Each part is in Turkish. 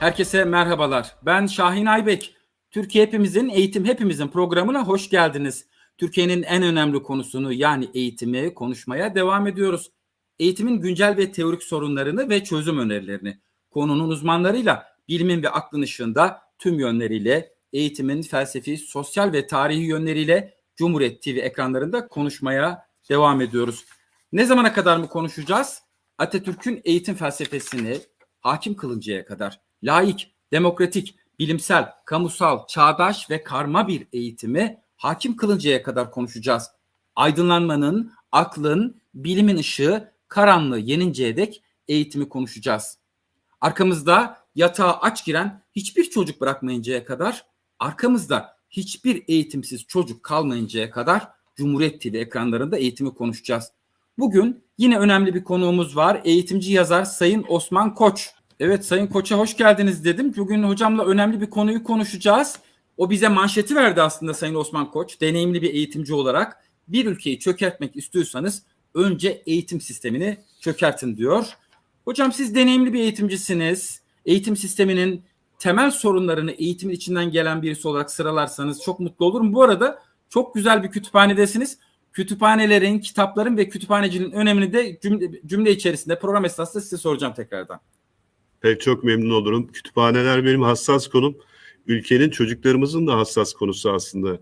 Herkese merhabalar. Ben Şahin Aybek. Türkiye Hepimizin, Eğitim Hepimizin programına hoş geldiniz. Türkiye'nin en önemli konusunu yani eğitimi konuşmaya devam ediyoruz. Eğitimin güncel ve teorik sorunlarını ve çözüm önerilerini konunun uzmanlarıyla bilimin ve aklın ışığında tüm yönleriyle eğitimin felsefi, sosyal ve tarihi yönleriyle Cumhuriyet TV ekranlarında konuşmaya devam ediyoruz. Ne zamana kadar mı konuşacağız? Atatürk'ün eğitim felsefesini hakim kılıncaya kadar laik, demokratik, bilimsel, kamusal, çağdaş ve karma bir eğitimi hakim kılıncaya kadar konuşacağız. Aydınlanmanın, aklın, bilimin ışığı karanlığı yeninceye dek eğitimi konuşacağız. Arkamızda yatağa aç giren hiçbir çocuk bırakmayıncaya kadar, arkamızda hiçbir eğitimsiz çocuk kalmayıncaya kadar Cumhuriyet TV ekranlarında eğitimi konuşacağız. Bugün yine önemli bir konuğumuz var. Eğitimci yazar Sayın Osman Koç. Evet Sayın Koç'a hoş geldiniz dedim. Bugün hocamla önemli bir konuyu konuşacağız. O bize manşeti verdi aslında Sayın Osman Koç. Deneyimli bir eğitimci olarak bir ülkeyi çökertmek istiyorsanız önce eğitim sistemini çökertin diyor. Hocam siz deneyimli bir eğitimcisiniz. Eğitim sisteminin temel sorunlarını eğitimin içinden gelen birisi olarak sıralarsanız çok mutlu olurum. Bu arada çok güzel bir kütüphanedesiniz. Kütüphanelerin, kitapların ve kütüphanecinin önemini de cümle, cümle içerisinde program esnasında size soracağım tekrardan. Pek çok memnun olurum. Kütüphaneler benim hassas konum. Ülkenin çocuklarımızın da hassas konusu aslında.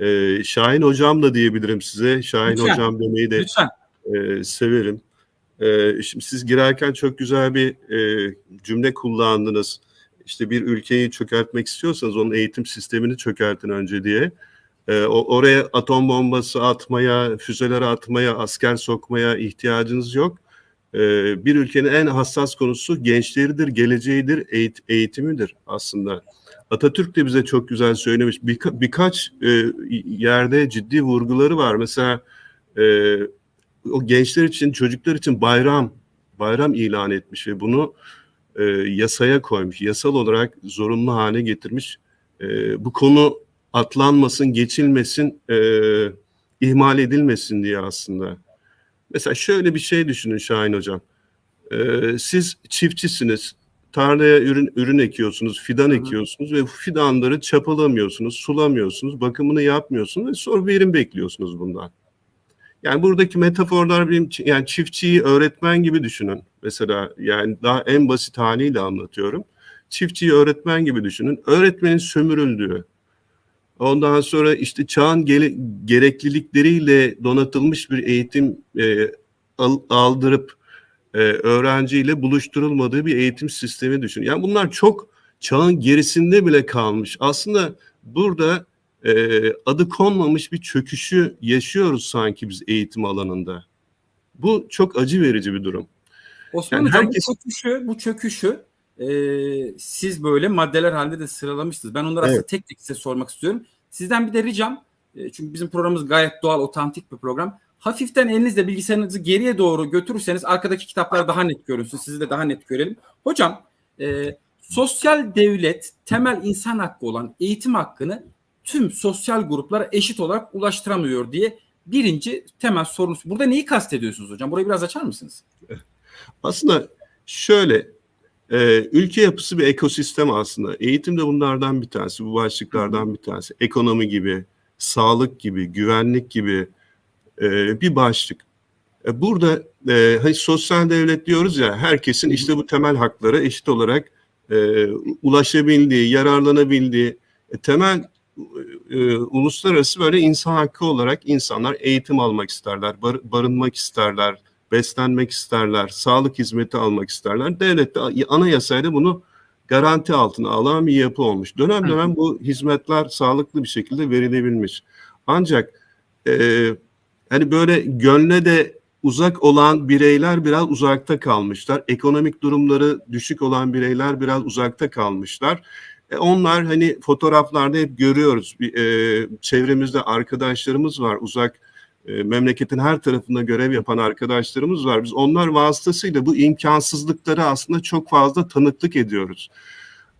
Ee, Şahin Hocam da diyebilirim size. Şahin Lütfen. Hocam demeyi de Lütfen. e, severim. E, şimdi siz girerken çok güzel bir e, cümle kullandınız. İşte bir ülkeyi çökertmek istiyorsanız onun eğitim sistemini çökertin önce diye. E, oraya atom bombası atmaya, füzeler atmaya, asker sokmaya ihtiyacınız yok. E, bir ülkenin en hassas konusu gençleridir, geleceğidir, eğit- eğitimidir aslında. Atatürk de bize çok güzel söylemiş. Birka- birkaç e, yerde ciddi vurguları var. Mesela e, o gençler için, çocuklar için bayram bayram ilan etmiş ve bunu e, yasaya koymuş. Yasal olarak zorunlu hale getirmiş. E, bu konu atlanmasın, geçilmesin, e, ihmal edilmesin diye aslında. Mesela şöyle bir şey düşünün Şahin Hocam. E, siz çiftçisiniz, tarlaya ürün ürün ekiyorsunuz, fidan Hı hı. ekiyorsunuz ve fidanları çapalamıyorsunuz, sulamıyorsunuz, bakımını yapmıyorsunuz ve sonra verim bekliyorsunuz bundan. Yani buradaki metaforlar benim yani çiftçiyi öğretmen gibi düşünün. Mesela yani daha en basit haliyle anlatıyorum. Çiftçiyi öğretmen gibi düşünün. Öğretmenin sömürüldüğü, ondan sonra işte çağın gele- gereklilikleriyle donatılmış bir eğitim e, al- aldırıp e, öğrenciyle buluşturulmadığı bir eğitim sistemi düşün. Yani bunlar çok çağın gerisinde bile kalmış. Aslında burada e, adı konmamış bir çöküşü yaşıyoruz sanki biz eğitim alanında. Bu çok acı verici bir durum. Osman Yani Hocam herkes- bu çöküşü, bu çöküşü e, siz böyle maddeler halinde de sıralamıştınız. Ben onları aslında Evet. tek tek size sormak istiyorum. Sizden bir de ricam, e, çünkü bizim programımız gayet doğal, otantik bir program. Hafiften elinizle bilgisayarınızı geriye doğru götürürseniz arkadaki kitaplar daha net görünsün. Sizi de daha net görelim. Hocam, e, sosyal devlet temel insan hakkı olan eğitim hakkını tüm sosyal gruplara eşit olarak ulaştıramıyor diye birinci temel sorunuz. Burada neyi kastediyorsunuz hocam? Burayı biraz açar mısınız? Aslında şöyle e, ülke yapısı bir ekosistem aslında. Eğitim de bunlardan bir tanesi, bu başlıklardan bir tanesi. Ekonomi gibi, sağlık gibi, güvenlik gibi e, bir başlık. E, burada e, hani sosyal devlet diyoruz ya, herkesin işte bu temel haklara eşit olarak e, ulaşabildiği, yararlanabildiği e, temel e, uluslararası böyle insan hakkı olarak insanlar eğitim almak isterler, bar- barınmak isterler, beslenmek isterler, sağlık hizmeti almak isterler. Devlet de anayasayla bunu garanti altına alan bir yapı olmuş. Dönem dönem bu hizmetler sağlıklı bir şekilde verilebilmiş. Ancak e, hani böyle gönle de uzak olan bireyler biraz uzakta kalmışlar. Ekonomik durumları düşük olan bireyler biraz uzakta kalmışlar. E, onlar hani fotoğraflarda hep görüyoruz. Bir, e, çevremizde arkadaşlarımız var uzak e, memleketin her tarafında görev yapan arkadaşlarımız var. Biz onlar vasıtasıyla bu imkansızlıkları aslında çok fazla tanıklık ediyoruz.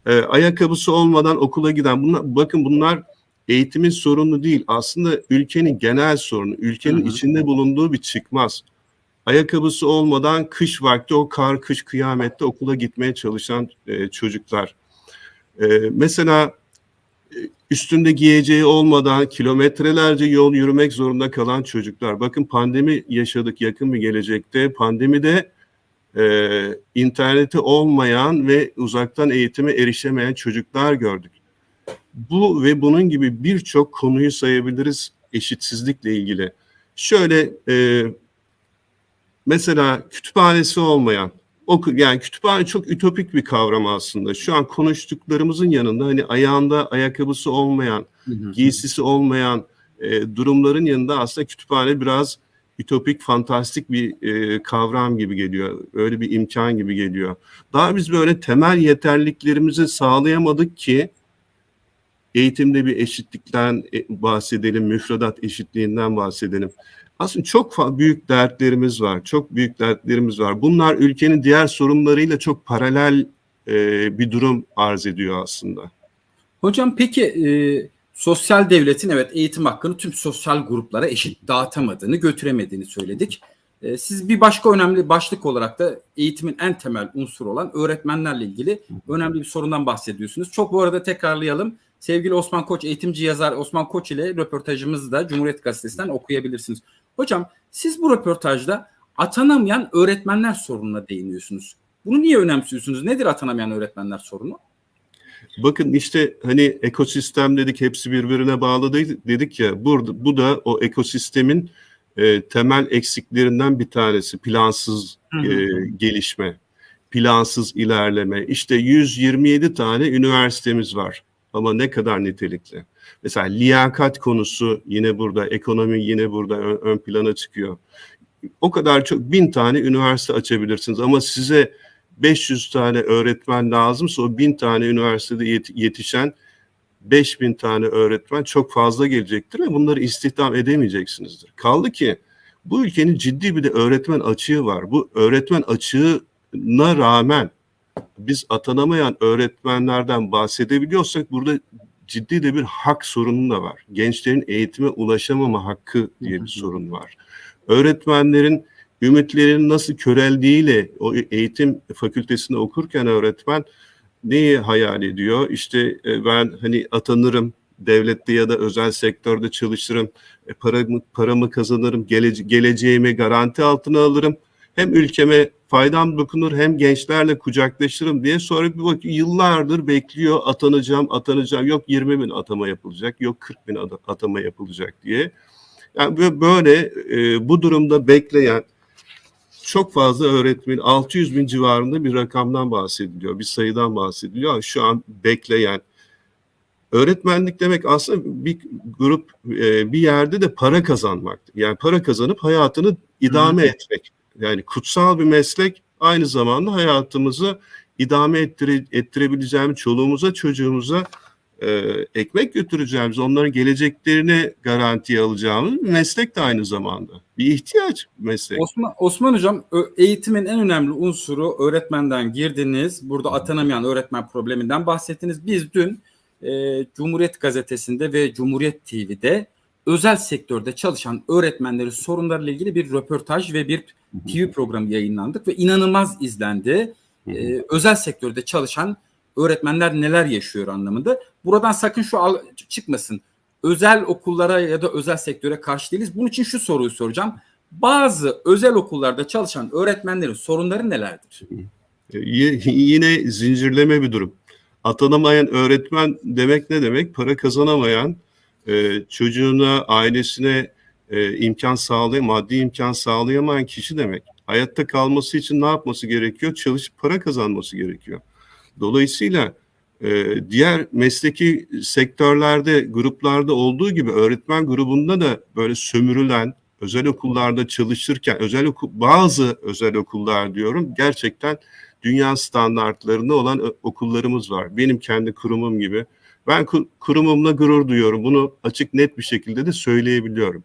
E, ayakkabısı olmadan okula giden bunlar bakın bunlar eğitimin sorunu değil. Aslında ülkenin genel sorunu, ülkenin Hı hı. içinde bulunduğu bir çıkmaz. ayakkabısı olmadan kış vakti o kar kış kıyamette okula gitmeye çalışan e, çocuklar. E, mesela üstünde giyeceği olmadan kilometrelerce yol yürümek zorunda kalan çocuklar. Bakın pandemi yaşadık yakın bir gelecekte. Pandemide e, interneti olmayan ve uzaktan eğitime erişemeyen çocuklar gördük. Bu ve bunun gibi birçok konuyu sayabiliriz eşitsizlikle ilgili. Şöyle e, mesela kütüphanesi olmayan, oku, yani kütüphane çok ütopik bir kavram aslında. Şu an konuştuklarımızın yanında hani ayağında ayakkabısı olmayan, giysisi olmayan e, durumların yanında aslında kütüphane biraz ütopik, fantastik bir e, kavram gibi geliyor. Öyle bir imkan gibi geliyor. Daha biz böyle temel yeterliliklerimizi sağlayamadık ki eğitimde bir eşitlikten e, bahsedelim, müfredat eşitliğinden bahsedelim. Aslında çok büyük dertlerimiz var, çok büyük dertlerimiz var. Bunlar ülkenin diğer sorunlarıyla çok paralel e, bir durum arz ediyor aslında. Hocam peki e, sosyal devletin evet eğitim hakkını tüm sosyal gruplara eşit dağıtamadığını, götüremediğini söyledik. E, siz bir başka önemli başlık olarak da eğitimin en temel unsuru olan öğretmenlerle ilgili önemli bir sorundan bahsediyorsunuz. Çok bu arada tekrarlayalım. Sevgili Osman Koç, eğitimci yazar Osman Koç ile röportajımızı da Cumhuriyet Gazetesi'nden okuyabilirsiniz. Hocam siz bu röportajda atanamayan öğretmenler sorununa değiniyorsunuz. Bunu niye önemsiyorsunuz? Nedir atanamayan öğretmenler sorunu? Bakın işte hani ekosistem dedik hepsi birbirine bağlı dedik, ya burada bu da o ekosistemin e, temel eksiklerinden bir tanesi plansız e, gelişme, plansız ilerleme. İşte 127 tane üniversitemiz var ama ne kadar nitelikli. Mesela liyakat konusu yine burada, ekonomi yine burada ön, ön plana çıkıyor. O kadar çok bin tane üniversite açabilirsiniz ama size 500 tane öğretmen lazımsa o 1000 tane üniversitede yet- yetişen 5000 tane öğretmen çok fazla gelecektir ve bunları istihdam edemeyeceksinizdir. Kaldı ki bu ülkenin ciddi bir de öğretmen açığı var. Bu öğretmen açığına rağmen biz atanamayan öğretmenlerden bahsedebiliyorsak burada ciddi de bir hak sorunu da var. Gençlerin eğitime ulaşamama hakkı diye bir sorun var. Öğretmenlerin ümitlerin nasıl köreldiğiyle o eğitim fakültesinde okurken öğretmen neyi hayal ediyor? İşte e, ben hani atanırım, devlette ya da özel sektörde çalışırım, e, paramı, paramı kazanırım, gelece geleceğimi garanti altına alırım. Hem ülkeme faydam dokunur hem gençlerle kucaklaşırım diye sonra bir bakıyor yıllardır bekliyor atanacağım atanacağım yok 20 bin atama yapılacak yok 40 bin atama yapılacak diye. Yani bö- böyle e, bu durumda bekleyen çok fazla öğretmen 600 bin civarında bir rakamdan bahsediliyor. Bir sayıdan bahsediliyor. Şu an bekleyen öğretmenlik demek aslında bir grup e, bir yerde de para kazanmak. Yani para kazanıp hayatını idame Hı. etmek. Yani kutsal bir meslek aynı zamanda hayatımızı idame ettire, ettirebileceğimiz çoluğumuza çocuğumuza e, ekmek götüreceğimiz, onların geleceklerini garantiye alacağımız bir meslek de aynı zamanda. Bir ihtiyaç meslek. Osman, Osman Hocam eğitimin en önemli unsuru öğretmenden girdiniz. Burada atanamayan öğretmen probleminden bahsettiniz. Biz dün e, Cumhuriyet Gazetesi'nde ve Cumhuriyet TV'de özel sektörde çalışan öğretmenlerin sorunlarıyla ilgili bir röportaj ve bir TV programı yayınlandık ve inanılmaz izlendi. E, özel sektörde çalışan öğretmenler neler yaşıyor anlamında. Buradan sakın şu al- çıkmasın. Özel okullara ya da özel sektöre karşı değiliz. Bunun için şu soruyu soracağım. Bazı özel okullarda çalışan öğretmenlerin sorunları nelerdir? E, y- Yine zincirleme bir durum. Atanamayan öğretmen demek ne demek? Para kazanamayan, e, çocuğuna, ailesine e, imkan sağlay, maddi imkan sağlayamayan kişi demek. Hayatta kalması için ne yapması gerekiyor? Çalışıp para kazanması gerekiyor. Dolayısıyla e, diğer mesleki sektörlerde, gruplarda olduğu gibi öğretmen grubunda da böyle sömürülen, özel okullarda çalışırken, özel okul, bazı özel okullar diyorum gerçekten dünya standartlarında olan okullarımız var. Benim kendi kurumum gibi. Ben ku- kurumumla gurur duyuyorum. Bunu açık net bir şekilde de söyleyebiliyorum.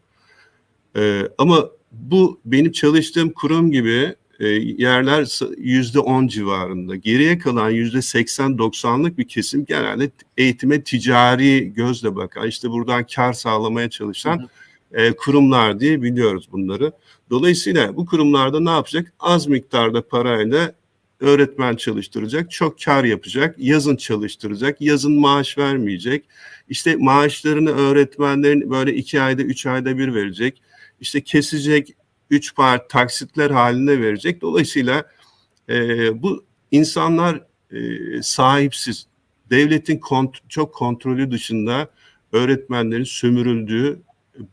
Ee, ama bu benim çalıştığım kurum gibi e, yerler yüzde on civarında. Geriye kalan yüzde seksen doksanlık bir kesim genelde eğitime ticari gözle bakan, işte buradan kar sağlamaya çalışan e, kurumlar diye biliyoruz bunları. Dolayısıyla bu kurumlarda ne yapacak? Az miktarda parayla öğretmen çalıştıracak, çok kar yapacak, yazın çalıştıracak, yazın maaş vermeyecek. İşte maaşlarını öğretmenlerin böyle iki ayda, üç ayda bir verecek. İşte kesecek, üç part taksitler halinde verecek. Dolayısıyla e, bu insanlar e, sahipsiz. Devletin kont çok kontrolü dışında öğretmenlerin sömürüldüğü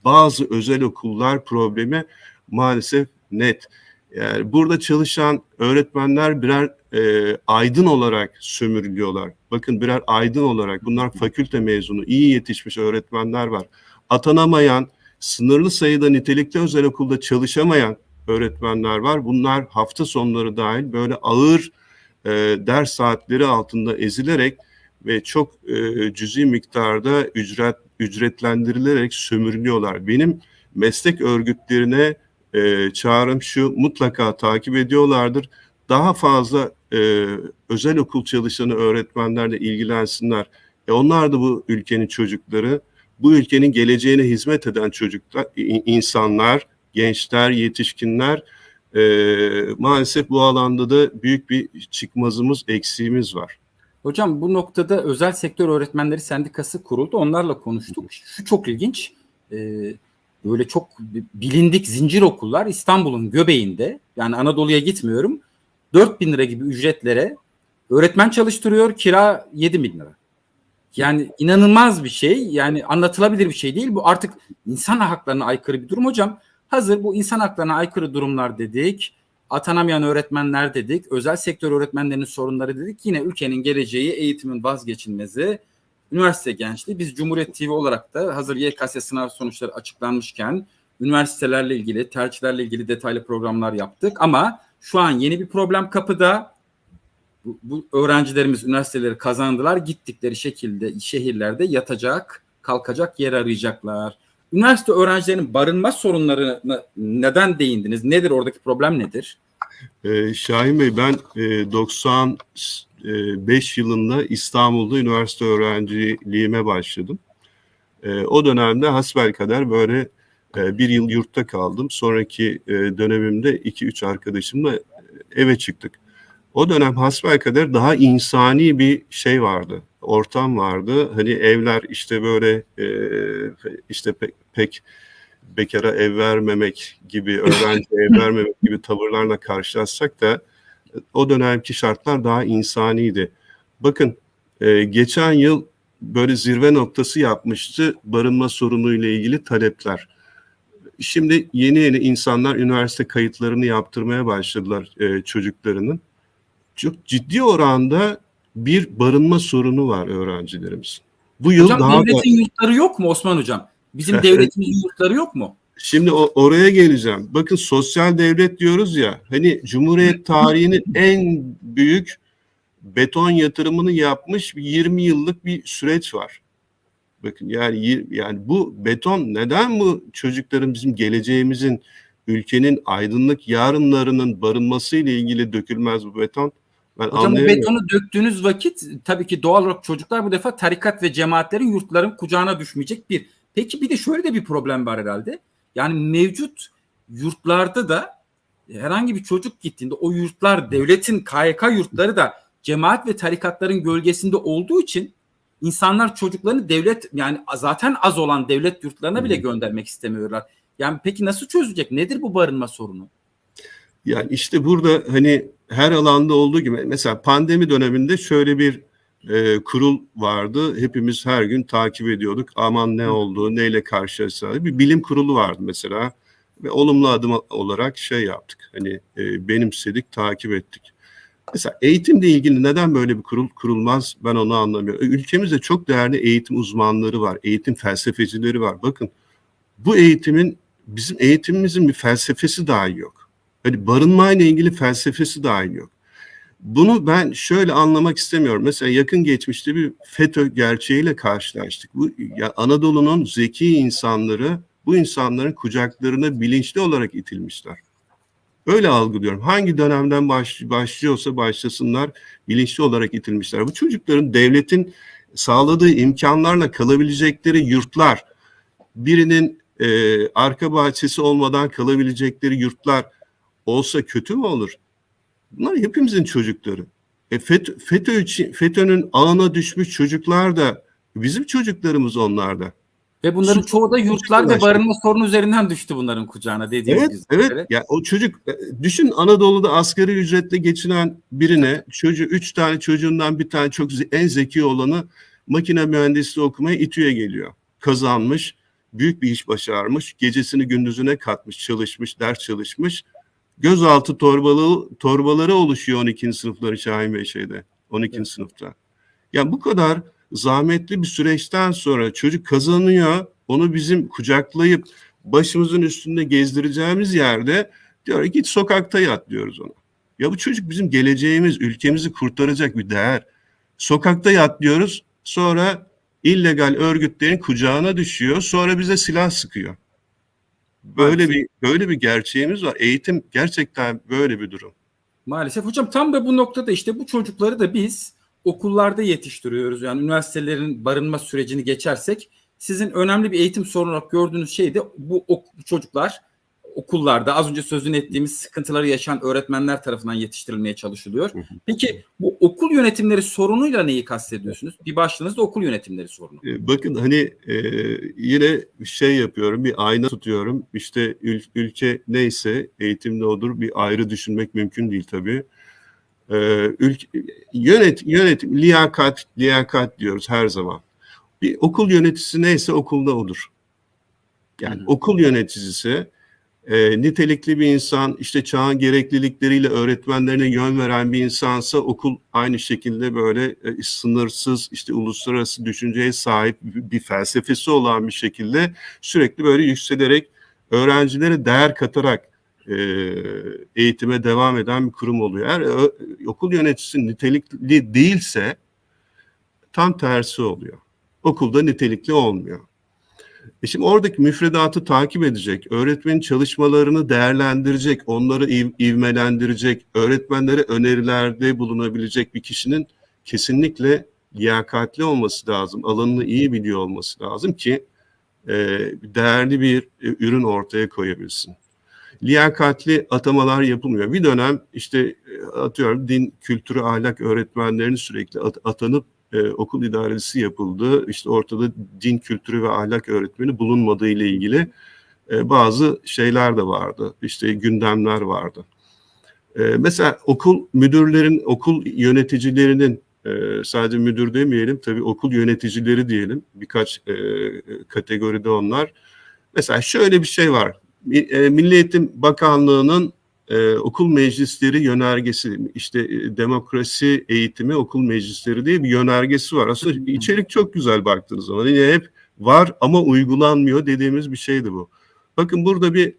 bazı özel okullar problemi maalesef net. Yani burada çalışan öğretmenler birer e, aydın olarak sömürülüyorlar. Bakın birer aydın olarak bunlar fakülte mezunu, iyi yetişmiş öğretmenler var. Atanamayan, sınırlı sayıda nitelikli özel okulda çalışamayan öğretmenler var. Bunlar hafta sonları dahil böyle ağır e, ders saatleri altında ezilerek ve çok e, cüzi miktarda ücret ücretlendirilerek sömürülüyorlar. Benim meslek örgütlerine e, çağrım şu mutlaka takip ediyorlardır. Daha fazla e, özel okul çalışanı öğretmenlerle ilgilensinler. E, onlar da bu ülkenin çocukları, bu ülkenin geleceğine hizmet eden çocuklar, insanlar, gençler, yetişkinler. E, maalesef bu alanda da büyük bir çıkmazımız, eksiğimiz var. Hocam bu noktada özel sektör öğretmenleri sendikası kuruldu. Onlarla konuştuk. Şu çok ilginç. Ee, böyle çok bilindik zincir okullar İstanbul'un göbeğinde yani Anadolu'ya gitmiyorum 4 bin lira gibi ücretlere öğretmen çalıştırıyor kira 7 bin lira. Yani inanılmaz bir şey yani anlatılabilir bir şey değil bu artık insan haklarına aykırı bir durum hocam. Hazır bu insan haklarına aykırı durumlar dedik atanamayan öğretmenler dedik, özel sektör öğretmenlerinin sorunları dedik. Yine ülkenin geleceği, eğitimin vazgeçilmezi, üniversite gençliği. Biz Cumhuriyet TV olarak da hazır YKS sınav sonuçları açıklanmışken üniversitelerle ilgili, tercihlerle ilgili detaylı programlar yaptık. Ama şu an yeni bir problem kapıda. Bu, bu öğrencilerimiz üniversiteleri kazandılar. Gittikleri şekilde şehirlerde yatacak, kalkacak yer arayacaklar. Üniversite öğrencilerinin barınma sorunlarına neden değindiniz? Nedir oradaki problem nedir? Ee, Şahin Bey ben e, 95 yılında İstanbul'da üniversite öğrenciliğime başladım. E, o dönemde hasbelkader böyle e, bir yıl yurtta kaldım. Sonraki e, dönemimde 2-3 arkadaşımla eve çıktık. O dönem hasbelkader daha insani bir şey vardı ortam vardı. Hani evler işte böyle e, işte pek, pek bekara ev vermemek gibi, öğrenci ev vermemek gibi tavırlarla karşılaşsak da o dönemki şartlar daha insaniydi. Bakın e, geçen yıl böyle zirve noktası yapmıştı barınma sorunuyla ilgili talepler. Şimdi yeni yeni insanlar üniversite kayıtlarını yaptırmaya başladılar e, çocuklarının. Çok ciddi oranda bir barınma sorunu var öğrencilerimizin. Bu yıl hocam, daha devletin da... yurtları yok mu Osman hocam? Bizim devletimizin yurtları yok mu? Şimdi o, oraya geleceğim. Bakın sosyal devlet diyoruz ya. Hani Cumhuriyet tarihinin en büyük beton yatırımını yapmış 20 yıllık bir süreç var. Bakın yani yani bu beton neden bu çocukların bizim geleceğimizin ülkenin aydınlık yarınlarının barınması ile ilgili dökülmez bu beton? Ben Hocam bu betonu döktüğünüz vakit tabii ki doğal olarak çocuklar bu defa tarikat ve cemaatlerin yurtların kucağına düşmeyecek bir. Peki bir de şöyle de bir problem var herhalde. Yani mevcut yurtlarda da herhangi bir çocuk gittiğinde o yurtlar devletin KYK yurtları da cemaat ve tarikatların gölgesinde olduğu için insanlar çocuklarını devlet yani zaten az olan devlet yurtlarına bile göndermek istemiyorlar. Yani peki nasıl çözülecek? Nedir bu barınma sorunu? Yani işte burada hani her alanda olduğu gibi mesela pandemi döneminde şöyle bir e, kurul vardı. Hepimiz her gün takip ediyorduk. Aman ne oldu, neyle karşılaşacağız. Bir bilim kurulu vardı mesela. Ve olumlu adım olarak şey yaptık. Hani e, benimsedik, takip ettik. Mesela eğitimle ilgili neden böyle bir kurul kurulmaz ben onu anlamıyorum. Ülkemizde çok değerli eğitim uzmanları var, eğitim felsefecileri var. Bakın bu eğitimin bizim eğitimimizin bir felsefesi dahi yok. Hani barınmayla ilgili felsefesi dahil yok. Bunu ben şöyle anlamak istemiyorum. Mesela yakın geçmişte bir FETÖ gerçeğiyle karşılaştık. Bu ya Anadolu'nun zeki insanları bu insanların kucaklarına bilinçli olarak itilmişler. Öyle algılıyorum. Hangi dönemden baş, başlıyorsa başlasınlar bilinçli olarak itilmişler. Bu çocukların devletin sağladığı imkanlarla kalabilecekleri yurtlar birinin e, arka bahçesi olmadan kalabilecekleri yurtlar olsa kötü mü olur? Bunlar hepimizin çocukları. E, FETÖ, FETÖ için, FETÖ'nün ağına düşmüş çocuklar da bizim çocuklarımız onlar da. Ve bunların Su- çoğu da yurtlar ve barınma sorunu üzerinden düştü bunların kucağına dediğiniz Evet, üzere. evet. Ya o çocuk e, düşün Anadolu'da asgari ücretle geçinen birine çocuğu üç tane çocuğundan bir tane çok en zeki olanı makine mühendisliği okumaya İTÜ'ye geliyor. Kazanmış, büyük bir iş başarmış, gecesini gündüzüne katmış, çalışmış, ders çalışmış. Gözaltı torbalı, torbaları oluşuyor 12. sınıfları Şahin Bey şeyde, 12. Evet. sınıfta. Yani bu kadar zahmetli bir süreçten sonra çocuk kazanıyor, onu bizim kucaklayıp başımızın üstünde gezdireceğimiz yerde diyor git sokakta yat diyoruz ona. Ya bu çocuk bizim geleceğimiz, ülkemizi kurtaracak bir değer. Sokakta yat diyoruz, sonra illegal örgütlerin kucağına düşüyor, sonra bize silah sıkıyor. Böyle Maalesef. bir böyle bir gerçeğimiz var. Eğitim gerçekten böyle bir durum. Maalesef hocam tam da bu noktada işte bu çocukları da biz okullarda yetiştiriyoruz. Yani üniversitelerin barınma sürecini geçersek sizin önemli bir eğitim sorunu olarak gördüğünüz şey de bu ok- bu çocuklar okullarda az önce sözünü ettiğimiz sıkıntıları yaşayan öğretmenler tarafından yetiştirilmeye çalışılıyor. Peki bu okul yönetimleri sorunuyla neyi kastediyorsunuz? Bir başlığınız da okul yönetimleri sorunu. E, Bakın hani e, yine şey yapıyorum, bir ayna tutuyorum. İşte ül- ülke neyse eğitimde odur. Bir ayrı düşünmek mümkün değil tabii. E, ülke, yönet, yönetim, liyakat, liyakat diyoruz her zaman. Bir okul yöneticisi neyse okulda odur. Yani Hı hı. okul yöneticisi e, nitelikli bir insan, işte çağın gereklilikleriyle öğretmenlerine yön veren bir insansa okul aynı şekilde böyle e, sınırsız, işte uluslararası düşünceye sahip bir felsefesi olan bir şekilde sürekli böyle yükselerek öğrencilere değer katarak e, eğitime devam eden bir kurum oluyor. Eğer ö- okul yöneticisi nitelikli değilse tam tersi oluyor. Okulda nitelikli olmuyor. E şimdi oradaki müfredatı takip edecek, öğretmenin çalışmalarını değerlendirecek, onları iv- ivmelendirecek, öğretmenlere önerilerde bulunabilecek bir kişinin kesinlikle liyakatli olması lazım, alanını iyi biliyor olması lazım ki e, değerli bir e, ürün ortaya koyabilsin. Liyakatli atamalar yapılmıyor. Bir dönem işte e, atıyorum din, kültürü, ahlak öğretmenlerinin sürekli at- atanıp e, okul idaresi yapıldı. İşte ortada din kültürü ve ahlak öğretmeni bulunmadığı ile ilgili e, bazı şeyler de vardı. İşte gündemler vardı. E, mesela okul müdürlerin, okul yöneticilerinin e, sadece müdür demeyelim tabii okul yöneticileri diyelim. Birkaç e, kategoride onlar. Mesela şöyle bir şey var. E, Milli Eğitim Bakanlığı'nın e, okul meclisleri yönergesi işte e, demokrasi eğitimi okul meclisleri diye bir yönergesi var. Aslında içerik çok güzel baktığınız zaman yine hep var ama uygulanmıyor dediğimiz bir şeydi bu. Bakın burada bir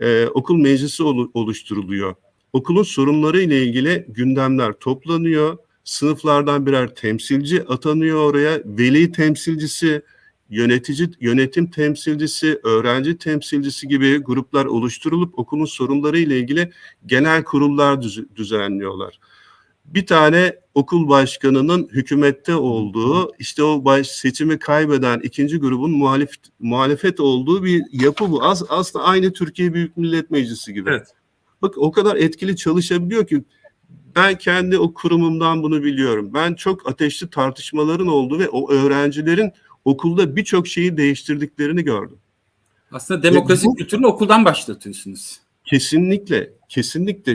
e, okul meclisi olu- oluşturuluyor. Okulun sorunları ile ilgili gündemler toplanıyor. Sınıflardan birer temsilci atanıyor oraya. Veli temsilcisi, yönetici, yönetim temsilcisi, öğrenci temsilcisi gibi gruplar oluşturulup okulun sorunları ile ilgili genel kurullar düz- düzenliyorlar. Bir tane okul başkanının hükümette olduğu, işte o baş, seçimi kaybeden ikinci grubun muhalif, muhalefet olduğu bir yapı bu. Az, aslında aynı Türkiye Büyük Millet Meclisi gibi. Evet. Bak o kadar etkili çalışabiliyor ki ben kendi o kurumumdan bunu biliyorum. Ben çok ateşli tartışmaların olduğu ve o öğrencilerin okulda birçok şeyi değiştirdiklerini gördüm. Aslında demokrasi bu- kültürünü okuldan başlatıyorsunuz. Kesinlikle, kesinlikle.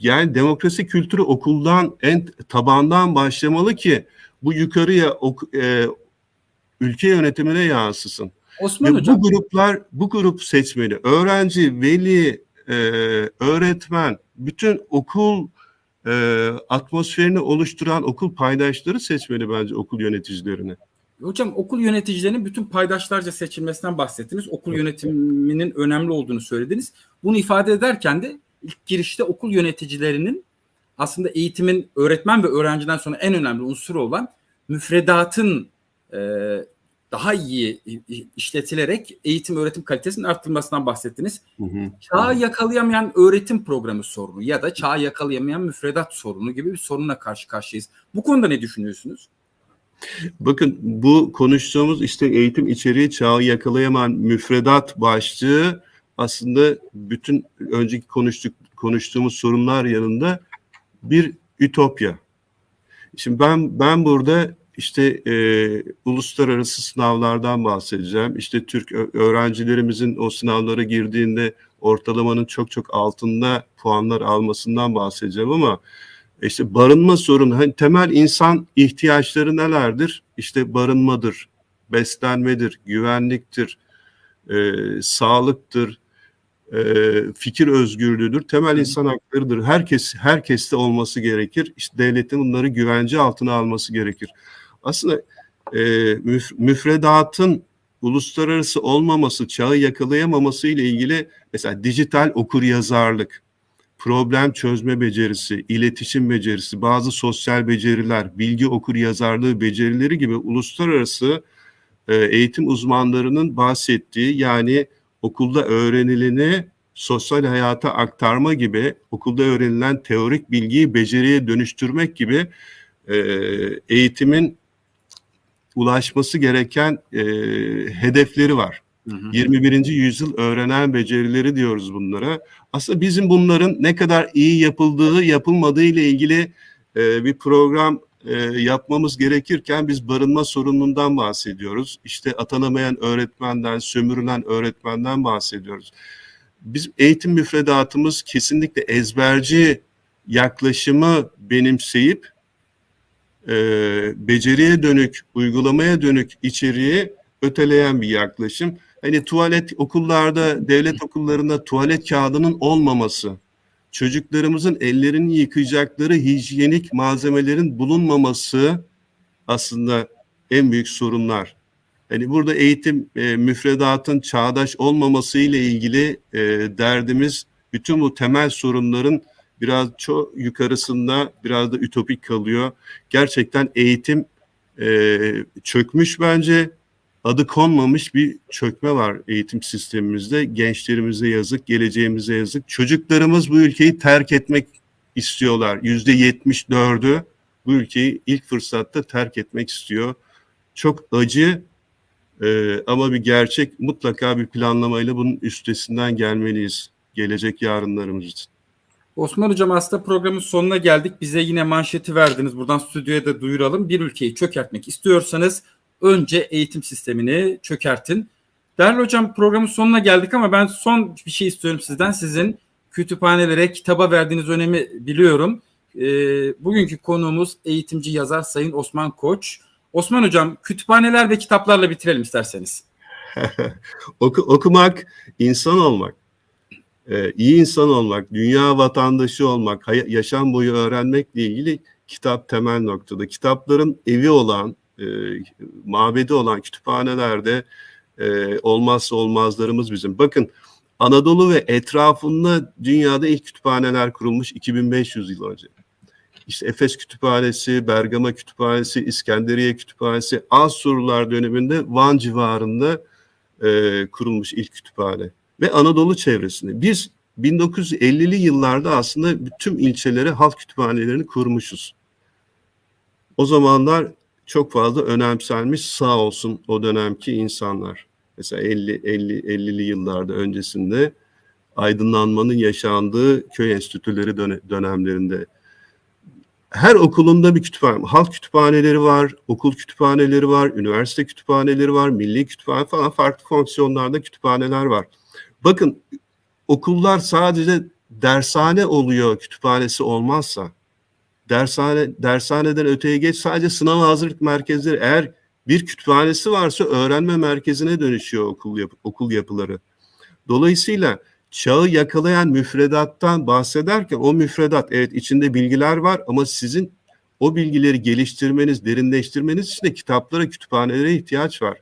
Yani demokrasi kültürü okuldan, en tabandan başlamalı ki bu yukarıya ok- e, ülke yönetimine yansısın. Osman Ve hocam bu gruplar, bu grup seçmeli. Öğrenci, veli, e, öğretmen, bütün okul e, atmosferini oluşturan okul paydaşları seçmeli bence okul yöneticilerini. Hocam okul yöneticilerinin bütün paydaşlarca seçilmesinden bahsettiniz. Okul yönetiminin önemli olduğunu söylediniz. Bunu ifade ederken de ilk girişte okul yöneticilerinin aslında eğitimin öğretmen ve öğrenciden sonra en önemli unsuru olan müfredatın e, daha iyi işletilerek eğitim öğretim kalitesinin arttırılmasından bahsettiniz. Çağı yakalayamayan öğretim programı sorunu ya da çağı yakalayamayan müfredat sorunu gibi bir sorunla karşı karşıyayız. Bu konuda ne düşünüyorsunuz? Bakın bu konuştuğumuz işte eğitim içeriği çağı yakalayamayan müfredat başlığı aslında bütün önceki konuştuk konuştuğumuz sorunlar yanında bir ütopya. Şimdi ben ben burada işte e, uluslararası sınavlardan bahsedeceğim. İşte Türk öğrencilerimizin o sınavlara girdiğinde ortalamanın çok çok altında puanlar almasından bahsedeceğim ama işte barınma sorunu, hani temel insan ihtiyaçları nelerdir? İşte barınmadır, beslenmedir, güvenliktir, e, sağlıktır, e, fikir özgürlüğüdür, temel insan haklarıdır. Herkes herkeste olması gerekir. İşte devletin bunları güvence altına alması gerekir. Aslında e, müf- müfredatın uluslararası olmaması, çağı yakalayamaması ile ilgili mesela dijital okur yazarlık, problem çözme becerisi, iletişim becerisi, bazı sosyal beceriler, bilgi okur yazarlığı becerileri gibi uluslararası e, eğitim uzmanlarının bahsettiği yani okulda öğrenileni sosyal hayata aktarma gibi okulda öğrenilen teorik bilgiyi beceriye dönüştürmek gibi e, eğitimin ulaşması gereken e, hedefleri var. Hı hı. 21. yüzyıl öğrenen becerileri diyoruz bunlara. Aslında bizim bunların ne kadar iyi yapıldığı, yapılmadığı ile ilgili e, bir program e, yapmamız gerekirken biz barınma sorunundan bahsediyoruz. İşte atanamayan öğretmenden, sömürülen öğretmenden bahsediyoruz. Bizim eğitim müfredatımız kesinlikle ezberci yaklaşımı benimseyip e, beceriye dönük, uygulamaya dönük içeriği öteleyen bir yaklaşım. Hani tuvalet okullarda, devlet okullarında tuvalet kağıdının olmaması, çocuklarımızın ellerini yıkayacakları hijyenik malzemelerin bulunmaması aslında en büyük sorunlar. Hani burada eğitim e, müfredatın çağdaş olmaması ile ilgili e, derdimiz bütün bu temel sorunların biraz çok yukarısında biraz da ütopik kalıyor. Gerçekten eğitim e, çökmüş bence adı konmamış bir çökme var eğitim sistemimizde. Gençlerimize yazık, geleceğimize yazık. Çocuklarımız bu ülkeyi terk etmek istiyorlar. Yüzde yetmiş dördü bu ülkeyi ilk fırsatta terk etmek istiyor. Çok acı e, ama bir gerçek mutlaka bir planlamayla bunun üstesinden gelmeliyiz. Gelecek yarınlarımız için. Osman Hocam aslında programın sonuna geldik. Bize yine manşeti verdiniz. Buradan stüdyoya da duyuralım. Bir ülkeyi çökertmek istiyorsanız önce eğitim sistemini çökertin. Değerli hocam programın sonuna geldik ama ben son bir şey istiyorum sizden. Sizin kütüphanelere, kitaba verdiğiniz önemi biliyorum. Ee, bugünkü konuğumuz eğitimci yazar Sayın Osman Koç. Osman hocam kütüphaneler ve kitaplarla bitirelim isterseniz. Oku, okumak, insan olmak, e, iyi insan olmak, dünya vatandaşı olmak, yaşam boyu öğrenmekle ilgili kitap temel noktada. Kitapların evi olan, e, mabedi olan kütüphanelerde e, olmazsa olmazlarımız bizim. Bakın Anadolu ve etrafında dünyada ilk kütüphaneler kurulmuş 2500 yıl önce. İşte Efes Kütüphanesi, Bergama Kütüphanesi, İskenderiye Kütüphanesi, Asurlular döneminde Van civarında e, kurulmuş ilk kütüphane ve Anadolu çevresinde. Biz 1950'li yıllarda aslında tüm ilçelere halk kütüphanelerini kurmuşuz. O zamanlar çok fazla önemsenmiş sağ olsun o dönemki insanlar. Mesela 50 50 50'li yıllarda öncesinde aydınlanmanın yaşandığı köy enstitüleri döne- dönemlerinde her okulunda bir kütüphane, halk kütüphaneleri var, okul kütüphaneleri var, üniversite kütüphaneleri var, milli kütüphane falan farklı fonksiyonlarda kütüphaneler var. Bakın okullar sadece dershane oluyor kütüphanesi olmazsa. Dershane dershaneden öteye geç sadece sınav hazırlık merkezleri eğer bir kütüphanesi varsa öğrenme merkezine dönüşüyor okul yap- okul yapıları. Dolayısıyla çağı yakalayan müfredattan bahsederken o müfredat evet içinde bilgiler var ama sizin o bilgileri geliştirmeniz, derinleştirmeniz için de kitaplara, kütüphanelere ihtiyaç var.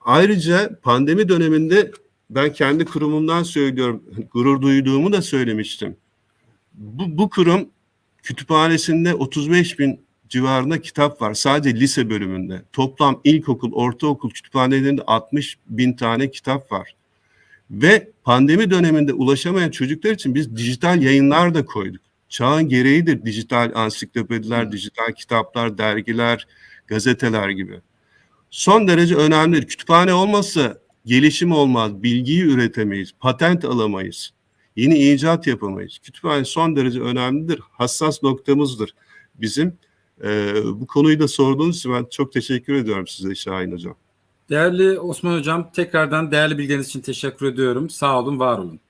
Ayrıca pandemi döneminde ben kendi kurumumdan söylüyorum, gurur duyduğumu da söylemiştim. Bu, bu kurum kütüphanesinde 35 bin civarında kitap var sadece lise bölümünde. Toplam ilkokul, ortaokul kütüphanelerinde 60 bin tane kitap var. Ve pandemi döneminde ulaşamayan çocuklar için biz dijital yayınlar da koyduk. çağın gereğidir dijital ansiklopediler, dijital kitaplar, dergiler, gazeteler gibi. Son derece önemlidir. Kütüphane olmazsa gelişim olmaz, bilgiyi üretemeyiz, patent alamayız, yeni icat yapamayız. Kütüphane son derece önemlidir, hassas noktamızdır bizim. Ee, bu konuyu da sorduğunuz için ben çok teşekkür ediyorum size Şahin Hocam. Değerli Osman Hocam tekrardan değerli bilgileriniz için teşekkür ediyorum. Sağ olun, var olun.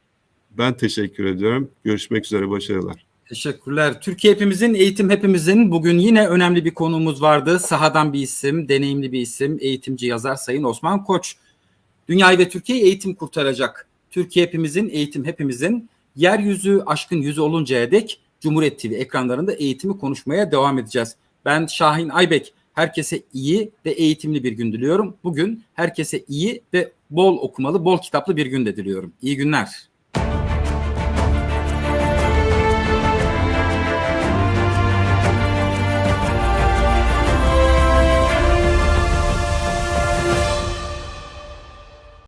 Ben teşekkür ediyorum. Görüşmek üzere, başarılar. Teşekkürler. Türkiye hepimizin, eğitim hepimizin. Bugün yine önemli bir konuğumuz vardı. Sahadan bir isim, deneyimli bir isim, eğitimci yazar Sayın Osman Koç. Dünyayı ve Türkiye'yi eğitim kurtaracak. Türkiye hepimizin, eğitim hepimizin. Yeryüzü aşkın yüzü oluncaya dek Cumhuriyet TV ekranlarında eğitimi konuşmaya devam edeceğiz. Ben Şahin Aybek. Herkese iyi ve eğitimli bir gün diliyorum. Bugün herkese iyi ve bol okumalı, bol kitaplı bir gün de diliyorum. İyi günler.